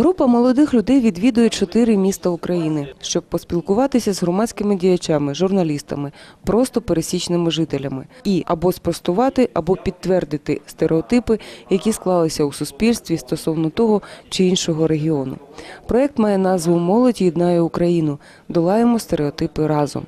Група молодих людей відвідує чотири міста України, щоб поспілкуватися з громадськими діячами, журналістами, просто пересічними жителями і або спростувати, або підтвердити стереотипи, які склалися у суспільстві стосовно того чи іншого регіону. Проект має назву Молодь єднає Україну. Долаємо стереотипи разом.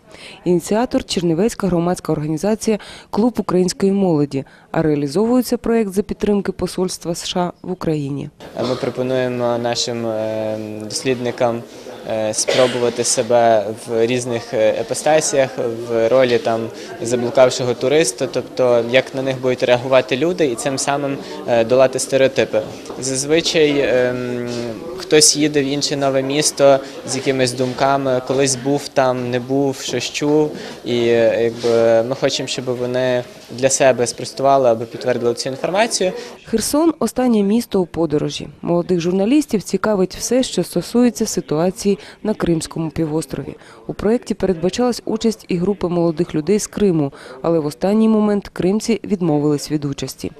Ініціатор Чернівецька громадська організація Клуб української молоді. А реалізовується проект за підтримки Посольства США в Україні. Ми пропонуємо нашим е, дослідникам е, спробувати себе в різних е, епостасіях, в ролі там заблукавшого туриста, тобто як на них будуть реагувати люди, і цим самим долати стереотипи. Зазвичай ем, хтось їде в інше нове місто з якимись думками, колись був там, не був, щось чув, і якби ми хочемо, щоб вони для себе спростували або підтвердили цю інформацію. Херсон останнє місто у подорожі. Молодих журналістів цікавить все, що стосується ситуації на Кримському півострові. У проєкті передбачалась участь і групи молодих людей з Криму, але в останній момент кримці відмовились від участі.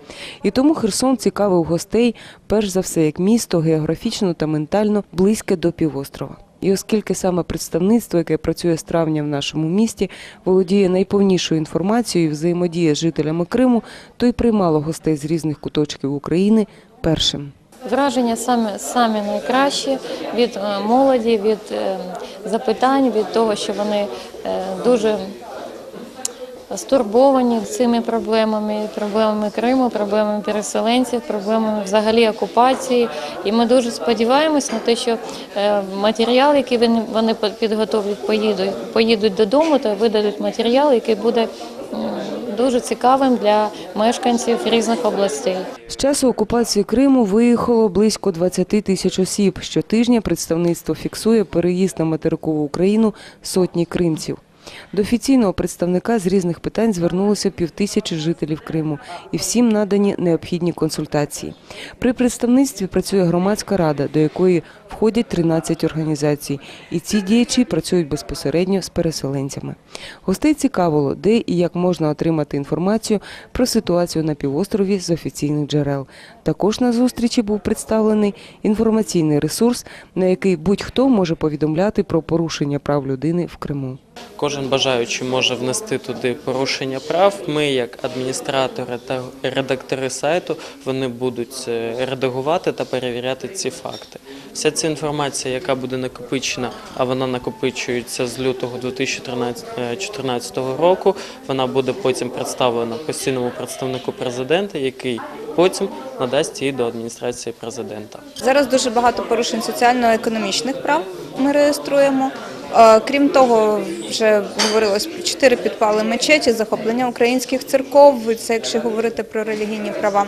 І тому Херсон цікавив гостей перш за все як місто географічно та ментально близьке до півострова. І оскільки саме представництво, яке працює з травня в нашому місті, володіє найповнішою інформацією і взаємодіє з жителями Криму, то й приймало гостей з різних куточків України першим. Враження саме, саме найкращі від е, молоді, від е, запитань, від того, що вони е, дуже стурбовані цими проблемами, проблемами Криму, проблемами переселенців, проблемами взагалі окупації. І ми дуже сподіваємось на те, що е, матеріал, який вони, підготовлять, поїдуть, поїдуть додому та видадуть матеріал, який буде дуже цікавим для мешканців різних областей. З часу окупації Криму виїхало близько 20 тисяч осіб. Щотижня представництво фіксує переїзд на материкову Україну сотні кримців. До офіційного представника з різних питань звернулося півтисячі жителів Криму, і всім надані необхідні консультації. При представництві працює громадська рада, до якої входять 13 організацій, і ці діячі працюють безпосередньо з переселенцями. Гостей цікавило, де і як можна отримати інформацію про ситуацію на півострові з офіційних джерел. Також на зустрічі був представлений інформаційний ресурс, на який будь-хто може повідомляти про порушення прав людини в Криму. Кожен бажаючий може внести туди порушення прав. Ми, як адміністратори та редактори сайту, вони будуть е, редагувати та перевіряти ці факти. Вся ця інформація, яка буде накопичена, а вона накопичується з лютого 2014 року, вона буде потім представлена постійному представнику президента, який потім надасть її до адміністрації президента. Зараз дуже багато порушень соціально-економічних прав ми реєструємо. Е, Крім того, вже говорилось про чотири підпали мечеті, захоплення українських церков. Це якщо говорити про релігійні права.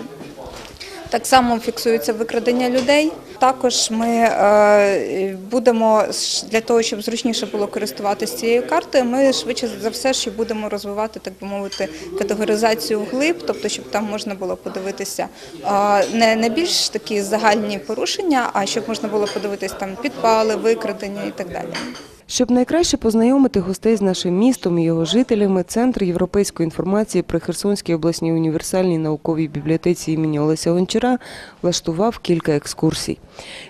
Так само фіксується викрадення людей. Також ми е, будемо для того, щоб зручніше було користуватися цією картою. Ми швидше за все ще будемо розвивати, так би мовити, категоризацію вглиб, тобто, щоб там можна було подивитися е, не, не більш такі загальні порушення, а щоб можна було подивитись там підпали, викрадення і так далі. Щоб найкраще познайомити гостей з нашим містом і його жителями, Центр європейської інформації при Херсонській обласній універсальній науковій бібліотеці імені Олеся Гончара влаштував кілька екскурсій.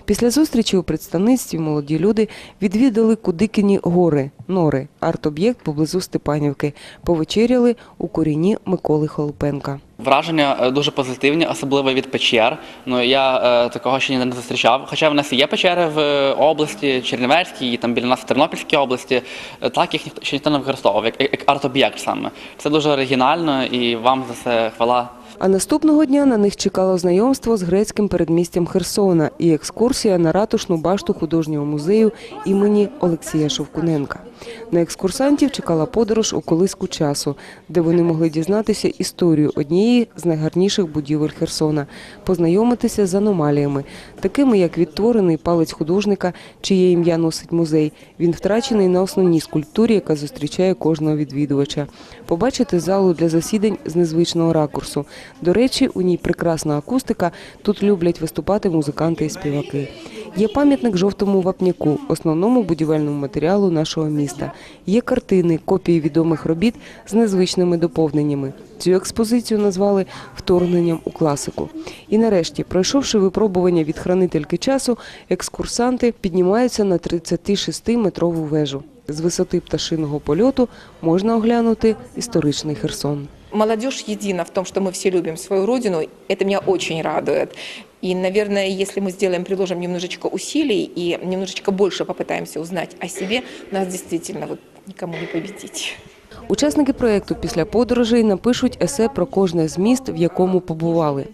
Після зустрічі у представництві молоді люди відвідали Кудикині гори, нори, арт-об'єкт поблизу Степанівки, повечеряли у коріні Миколи Холопенка. Враження е, дуже позитивні, особливо від печер. Ну я е, такого ще не зустрічав. Хоча в нас є печери в е, області Чернівецькій, і там біля нас в Тернопільській області. е, Так їх ще ніхто не використовував, як, як арт-об'єкт саме. Це дуже оригінально і вам за це хвала. А наступного дня на них чекало знайомство з грецьким передмістям Херсона і екскурсія на ратушну башту художнього музею імені Олексія Шовкуненка. На екскурсантів чекала подорож у колиску часу, де вони могли дізнатися історію однієї з найгарніших будівель Херсона, познайомитися з аномаліями, такими як відтворений палець художника, чиє ім'я носить музей. Він втрачений на основній скульптурі, яка зустрічає кожного відвідувача. Побачити залу для засідань з незвичного ракурсу. До речі, у ній прекрасна акустика. Тут люблять виступати музиканти і співаки. Є пам'ятник жовтому вапняку, основному будівельному матеріалу нашого міста. Є картини, копії відомих робіт з незвичними доповненнями. Цю експозицію назвали вторгненням у класику. І нарешті, пройшовши випробування від хранительки часу, екскурсанти піднімаються на 36-метрову вежу. З висоти пташиного польоту можна оглянути історичний Херсон. молодежь едина в том, что мы все любим свою родину. Это меня очень радует. И, наверное, если мы сделаем, приложим немножечко усилий и немножечко больше попытаемся узнать о себе, нас действительно вот никому не победить. Учасники проєкту після подорожей напишуть есе про кожне з міст, в якому побували.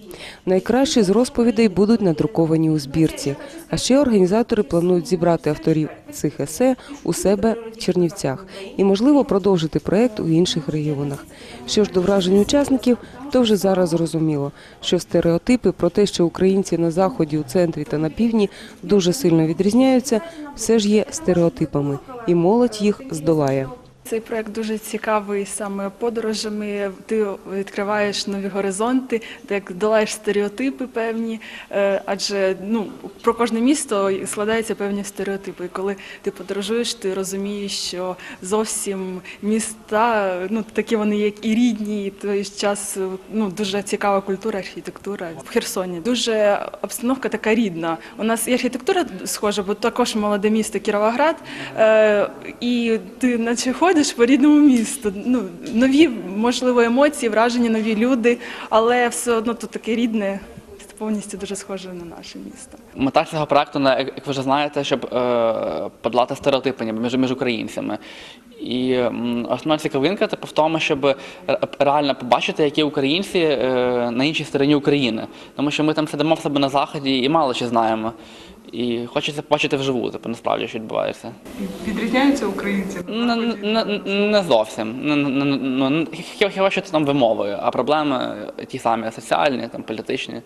Найкращі з розповідей будуть надруковані у збірці. А ще організатори планують зібрати авторів цих есе у себе в Чернівцях і, можливо, продовжити проєкт у інших регіонах. Що ж до вражень учасників, то вже зараз зрозуміло, що стереотипи про те, що українці на заході, у центрі та на півдні дуже сильно відрізняються, все ж є стереотипами, і молодь їх здолає. Цей проект дуже цікавий саме подорожами. Ти відкриваєш нові горизонти, ти долаєш стереотипи певні, е, адже ну про кожне місто складаються певні стереотипи. І коли ти подорожуєш, ти розумієш, що зовсім міста ну такі вони, як і рідні, і той час ну дуже цікава культура, архітектура в Херсоні. Дуже обстановка така рідна. У нас і архітектура схожа, бо також молоде місто Кіровоград, е, і ти наче ходиш по рідному місту. Ну нові, можливо, емоції, враження, нові люди, але все одно тут таке рідне, повністю дуже схоже на наше місто. Мета цього проекту, як ви вже знаєте, щоб е, подолати стереотипи між, між українцями. І основна цікавинка типу, в тому, щоб реально побачити, які українці е, на іншій стороні України. Тому що ми там сидимо в себе на заході і мало чи знаємо. І хочеться бачити вживу, типу, насправді, що відбувається. Відрізняються українці. Не, не, не зовсім. Не, ну, хіба, хіба що це там вимовою, а проблеми ті самі соціальні, там, політичні.